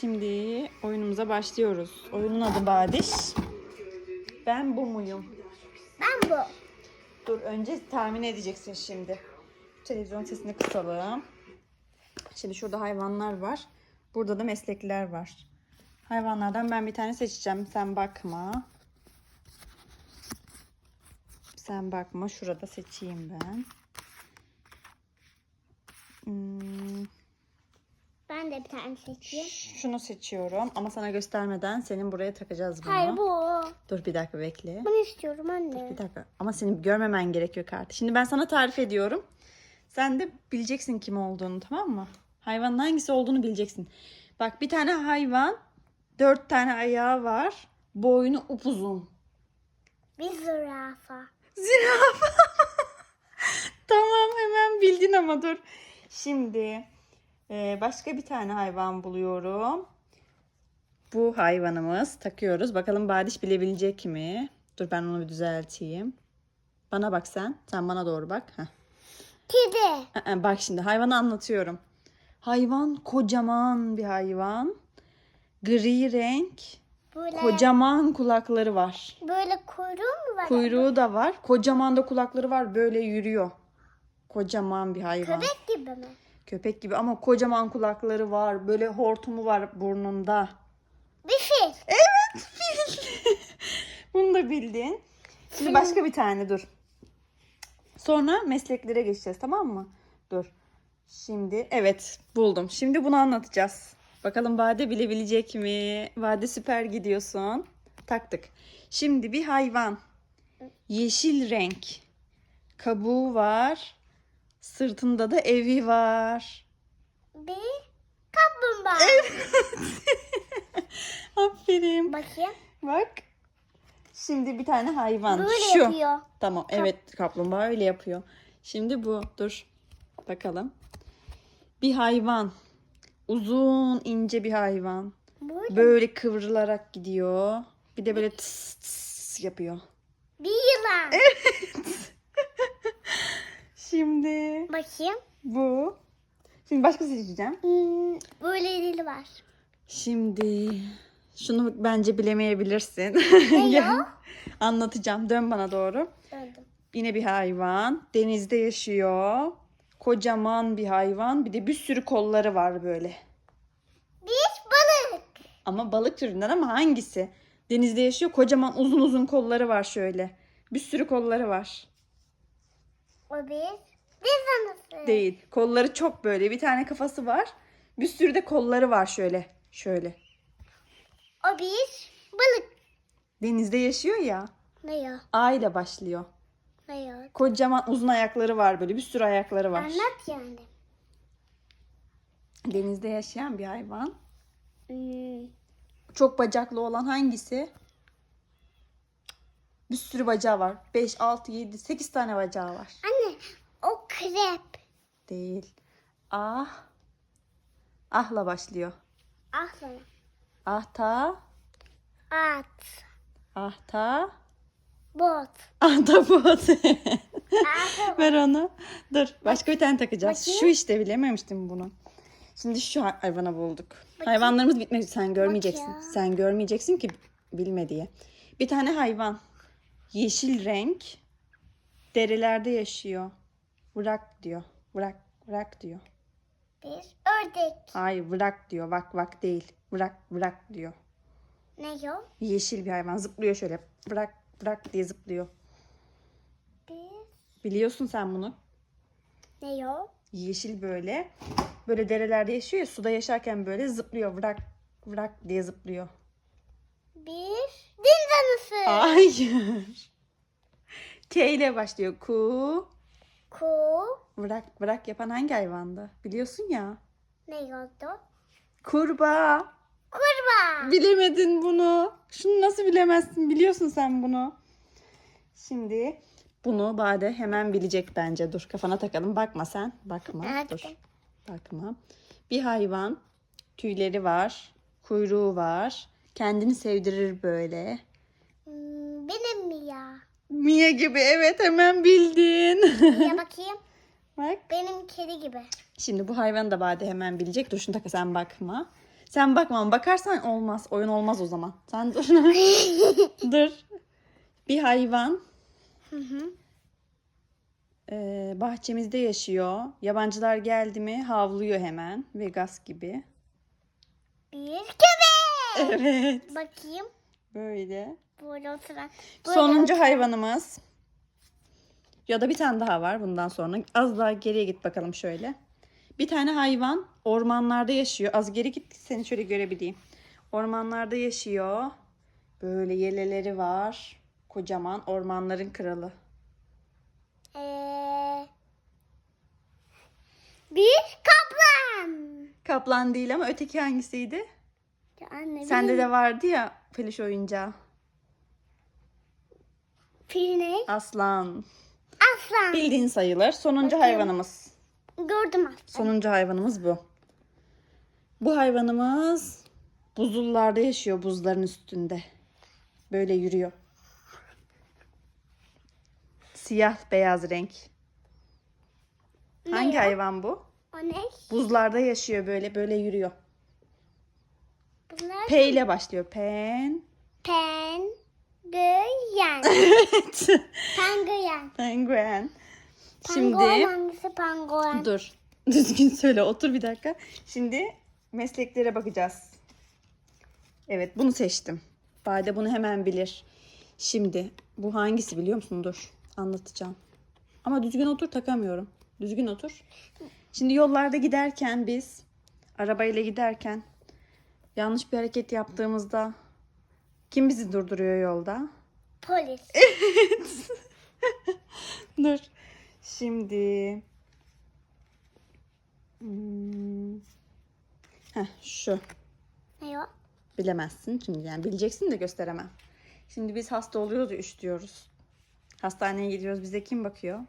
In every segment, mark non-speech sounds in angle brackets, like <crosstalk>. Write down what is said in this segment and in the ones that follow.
Şimdi oyunumuza başlıyoruz. Oyunun adı Badiş. Ben bu muyum? Ben bu. Dur önce tahmin edeceksin şimdi. Televizyon sesini kısalım. Şimdi şurada hayvanlar var. Burada da meslekler var. Hayvanlardan ben bir tane seçeceğim. Sen bakma. Sen bakma. Şurada seçeyim ben. Hmm, Ben de bir tane seçeyim. şunu seçiyorum ama sana göstermeden senin buraya takacağız bunu. Hayır bu. Dur bir dakika bekle. Bunu istiyorum anne. Bir dakika ama senin görmemen gerekiyor kartı. Şimdi ben sana tarif ediyorum. Sen de bileceksin kim olduğunu tamam mı? Hayvanın hangisi olduğunu bileceksin. Bak bir tane hayvan dört tane ayağı var. Boynu upuzun. Bir zürafa. Zürafa. <laughs> tamam hemen bildin ama dur. Şimdi e, başka bir tane hayvan buluyorum. Bu hayvanımız takıyoruz. Bakalım Badiş bilebilecek mi? Dur ben onu bir düzelteyim. Bana bak sen. Sen bana doğru bak. Heh. Kedi. Bak şimdi hayvanı anlatıyorum. Hayvan kocaman bir hayvan. Gri renk. Böyle, Kocaman kulakları var. böyle kuyruğu mu var? Kuyruğu da var. Kocaman da kulakları var. Böyle yürüyor. Kocaman bir hayvan. Köpek gibi mi? Köpek gibi ama kocaman kulakları var. Böyle hortumu var burnunda. Bir fil. <laughs> Bunu da bildin. Şimdi başka bir tane dur. Sonra mesleklere geçeceğiz tamam mı? Dur. Şimdi evet buldum. Şimdi bunu anlatacağız. Bakalım Bade bilebilecek mi? Bade süper gidiyorsun. Taktık. Şimdi bir hayvan. Yeşil renk. Kabuğu var. Sırtında da evi var. Bir kaplumbağa. <laughs> Aferin. Bakayım. Bak. Şimdi bir tane hayvan. Böyle Şu. yapıyor. Tamam evet kaplumbağa öyle yapıyor. Şimdi bu dur bakalım. Bir hayvan. Uzun ince bir hayvan. Böyle. Böyle kıvrılarak gidiyor. Bir de böyle tıs tıs yapıyor. Bir yılan. Şimdi Bakayım. bu. Şimdi başka seçeceğim. Hmm, böyle dili var. Şimdi şunu bence bilemeyebilirsin. Ne <laughs> o? Anlatacağım. Dön bana doğru. Öldüm. Yine bir hayvan. Denizde yaşıyor. Kocaman bir hayvan. Bir de bir sürü kolları var böyle. Bir balık. Ama balık türünden ama hangisi? Denizde yaşıyor. Kocaman uzun uzun kolları var şöyle. Bir sürü kolları var. O bir. Deniz anası. Değil. Kolları çok böyle. Bir tane kafası var. Bir sürü de kolları var şöyle. Şöyle. O bir balık. Denizde yaşıyor ya. Ne ya? A ile başlıyor. Ne ya? Kocaman uzun ayakları var böyle. Bir sürü ayakları var. Anlat yani. Denizde yaşayan bir hayvan. Hmm. Çok bacaklı olan hangisi? Bir sürü bacağı var. 5, 6, 7, 8 tane bacağı var. Anne o krep. Değil. Ah. Ahla başlıyor. Aslan. Ahta. At. Ahta. Bot. Ahtapot. At. Ver onu. Dur. Başka bir tane takacağız. Bakayım. Şu işte bilememiştim bunu. Şimdi şu hay- hayvana bulduk. Hayvanlarımız bitmedi. Sen görmeyeceksin. Sen görmeyeceksin ki bilme diye. Bir tane hayvan. Yeşil renk. Derelerde yaşıyor. Bırak diyor. Bırak. Bırak diyor. bir ördek. Hayır bırak diyor. Vak vak değil. Bırak bırak diyor. Ne o? Yeşil bir hayvan. Zıplıyor şöyle. Bırak bırak diye zıplıyor. Bir. Biliyorsun sen bunu. Ne o? Yeşil böyle. Böyle derelerde yaşıyor ya suda yaşarken böyle zıplıyor. Bırak bırak diye zıplıyor. Bir. Deniz anası. Hayır. <laughs> K ile başlıyor. Ku. Ku. Bırak bırak yapan hangi hayvandı? Biliyorsun ya. Ne oldu? Kurbağa. Kurbağa. Bilemedin bunu. Şunu nasıl bilemezsin? Biliyorsun sen bunu. Şimdi bunu Bade hemen bilecek bence. Dur kafana takalım. Bakma sen. Bakma. Evet. Dur. Bakma. Bir hayvan. Tüyleri var. Kuyruğu var. Kendini sevdirir böyle. Hmm, benim mi? Mia gibi. Evet hemen bildin. Ya <laughs> bakayım. Bak. Benim kedi gibi. Şimdi bu hayvanı da Bade hemen bilecek. Dur şunu taka sen bakma. Sen bakma bakarsan olmaz. Oyun olmaz o zaman. Sen dur. <laughs> dur. Bir hayvan Hı hı. e, bahçemizde yaşıyor. Yabancılar geldi mi havlıyor hemen. Vegas gibi. Bir köpek. Evet. Bakayım. Böyle. Böyle oturan. Böyle Sonuncu hayvanımız. Ya da bir tane daha var bundan sonra. Az daha geriye git bakalım şöyle. Bir tane hayvan ormanlarda yaşıyor. Az geri git seni şöyle görebileyim. Ormanlarda yaşıyor. Böyle yeleleri var. Kocaman ormanların kralı. Ee, bir kaplan. Kaplan değil ama öteki hangisiydi? Anne, Sende de vardı ya peluş oyuncağı. Fil ne? Aslan. Aslan. Bildiğin sayılır. Sonuncu Bakayım. hayvanımız. Gördüm aslan. Sonuncu hayvanımız bu. Bu hayvanımız buzullarda yaşıyor, buzların üstünde. Böyle yürüyor. Siyah beyaz renk. Ne Hangi ya? hayvan bu? O ne? Buzlarda yaşıyor böyle böyle yürüyor. Bunlar P ile başlıyor. Pen. pen, göyen. Evet. Penguen. Penguen. Penguen Şimdi hangisi penguen? dur. <laughs> Düzgün söyle. Otur bir dakika. Şimdi mesleklere bakacağız. Evet bunu seçtim. Bade bunu hemen bilir. Şimdi bu hangisi biliyor musun? Dur anlatacağım. Ama düzgün otur takamıyorum. Düzgün otur. Şimdi yollarda giderken biz arabayla giderken yanlış bir hareket yaptığımızda kim bizi durduruyor yolda? Polis. <laughs> Dur. Şimdi hmm. Heh, şu. ne o? Bilemezsin şimdi yani bileceksin de gösteremem. Şimdi biz hasta oluyoruz ya üşütüyoruz. Hastaneye gidiyoruz bize kim bakıyor?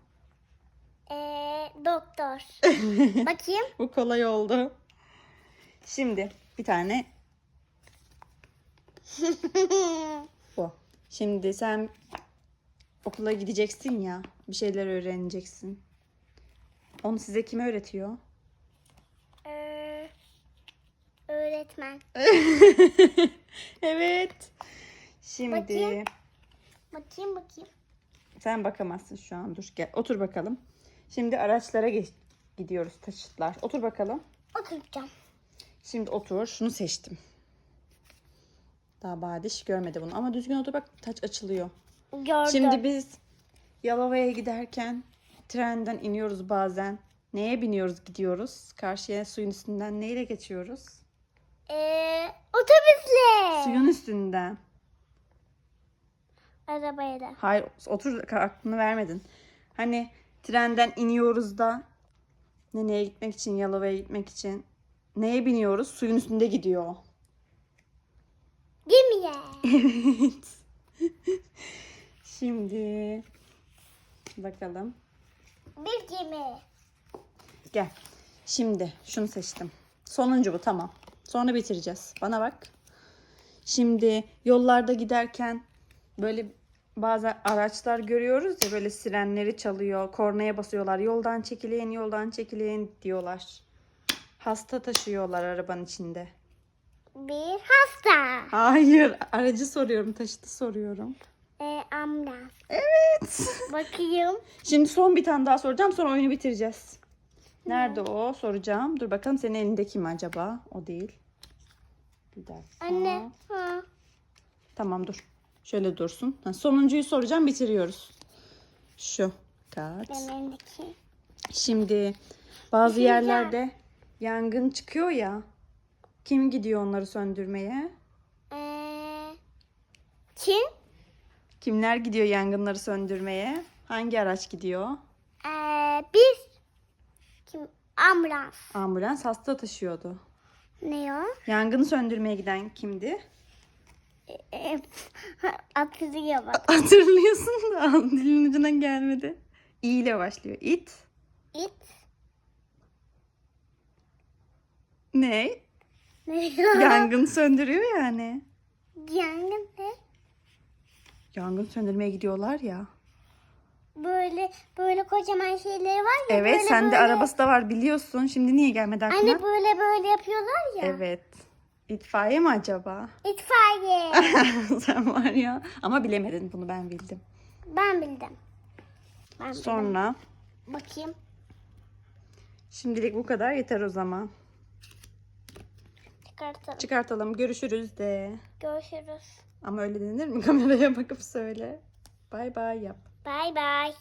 Ee, doktor. <laughs> Bakayım. Bu kolay oldu. Şimdi bir tane <laughs> bu. Şimdi sen okula gideceksin ya bir şeyler öğreneceksin. Onu size kim öğretiyor? Ee, öğretmen. <laughs> evet. Şimdi Bakayım. Bakayım bakayım. sen bakamazsın şu an. Dur gel otur bakalım. Şimdi araçlara geç gidiyoruz taşıtlar. Otur bakalım. Oturacağım. Şimdi otur. Şunu seçtim. Daha Badiş görmedi bunu. Ama düzgün otur bak taç açılıyor. Gördüm. Şimdi biz Yalova'ya giderken trenden iniyoruz bazen. Neye biniyoruz gidiyoruz? Karşıya suyun üstünden neyle geçiyoruz? Ee, otobüsle. Suyun üstünden. Arabaya da. Hayır otur aklını vermedin. Hani trenden iniyoruz da nereye gitmek için Yalova'ya gitmek için neye biniyoruz? Suyun üstünde gidiyor. Gemiye. Evet. Şimdi bakalım. Bir gemi. Gel. Şimdi şunu seçtim. Sonuncu bu tamam. Sonra bitireceğiz. Bana bak. Şimdi yollarda giderken böyle bazı araçlar görüyoruz ya böyle sirenleri çalıyor, kornaya basıyorlar. Yoldan çekilin, yoldan çekilin diyorlar. Hasta taşıyorlar arabanın içinde. Bir hasta. Hayır, aracı soruyorum, taşıtı soruyorum. Ee, ambulans. Evet. <laughs> Bakayım. Şimdi son bir tane daha soracağım sonra oyunu bitireceğiz. Nerede o soracağım. Dur bakalım senin elindeki mi acaba? O değil. Bir dakika. Anne. Ha. Tamam dur. Şöyle dursun. Ha, sonuncuyu soracağım bitiriyoruz. Şu kağıt. Benim elimdeki. Şimdi bazı yerlerde yangın çıkıyor ya. Kim gidiyor onları söndürmeye? Ee, kim? Kimler gidiyor yangınları söndürmeye? Hangi araç gidiyor? Ee, bir. Kim? Ambulans. Ambulans hasta taşıyordu. Ne o? Yangını söndürmeye giden kimdi? Ee, <laughs> Atıyor bak. <laughs> Hatırlıyorsun da <laughs> dilin ucuna gelmedi. İ ile başlıyor. İt. İt. Ne? Ne? Yangın söndürüyor yani. Yangın ne? Yangın söndürmeye gidiyorlar ya. Böyle böyle kocaman şeyleri var ya. Evet böyle, sende böyle. arabası da var biliyorsun. Şimdi niye gelmedi aklına? Anne böyle böyle yapıyorlar ya. Evet. İtfaiye mi acaba? İtfaiye. <laughs> Sen var ya. Ama bilemedin bunu ben bildim. ben bildim. Ben bildim. Sonra Bakayım. şimdilik bu kadar yeter o zaman. Çıkartalım. Çıkartalım. Görüşürüz de. Görüşürüz. Ama öyle denir mi? <laughs> Kameraya bakıp söyle. Bay bay yap. Bay bay.